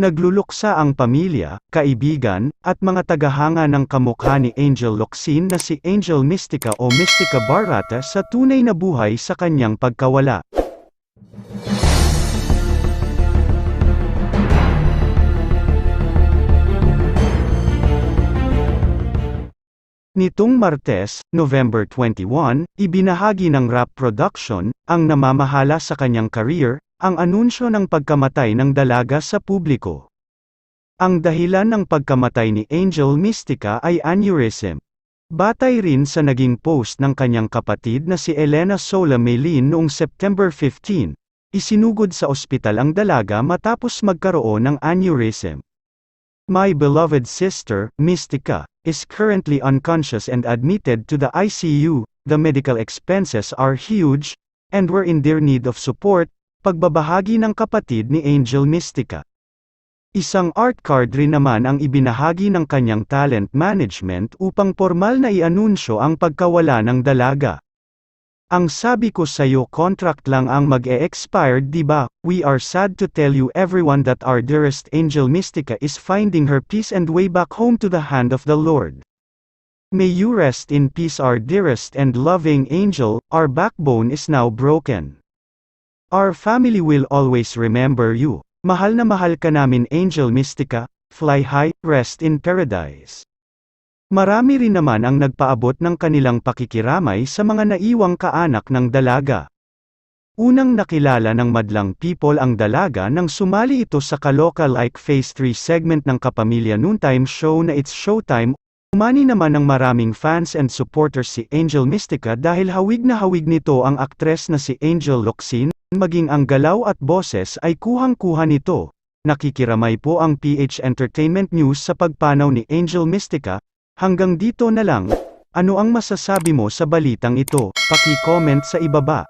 Nagluluksa ang pamilya, kaibigan, at mga tagahanga ng kamukha ni Angel Locsin na si Angel Mystica o Mystica Barata sa tunay na buhay sa kanyang pagkawala. Nitong Martes, November 21, ibinahagi ng rap production, ang namamahala sa kanyang career, ang anunsyo ng pagkamatay ng dalaga sa publiko. Ang dahilan ng pagkamatay ni Angel Mystica ay aneurysm. Batay rin sa naging post ng kanyang kapatid na si Elena Sola Melin noong September 15, isinugod sa ospital ang dalaga matapos magkaroon ng aneurysm. My beloved sister, Mystica, is currently unconscious and admitted to the ICU. The medical expenses are huge, and we're in dear need of support, pagbabahagi ng kapatid ni Angel Mystica. Isang art card rin naman ang ibinahagi ng kanyang talent management upang formal na ianunsyo ang pagkawala ng dalaga. Ang sabi ko sa'yo contract lang ang mag-e-expired di ba? We are sad to tell you everyone that our dearest angel Mystica is finding her peace and way back home to the hand of the Lord. May you rest in peace our dearest and loving angel, our backbone is now broken. Our family will always remember you. Mahal na mahal ka namin Angel Mystica, fly high, rest in paradise. Marami rin naman ang nagpaabot ng kanilang pakikiramay sa mga naiwang kaanak ng dalaga. Unang nakilala ng madlang people ang dalaga nang sumali ito sa Kaloka-like Phase 3 segment ng Kapamilya Noontime Show na It's Showtime, Umani naman ng maraming fans and supporters si Angel Mystica dahil hawig na hawig nito ang aktres na si Angel Locsin, maging ang galaw at boses ay kuhang-kuha nito. Nakikiramay po ang PH Entertainment News sa pagpanaw ni Angel Mystica, hanggang dito na lang, ano ang masasabi mo sa balitang ito, paki-comment sa ibaba.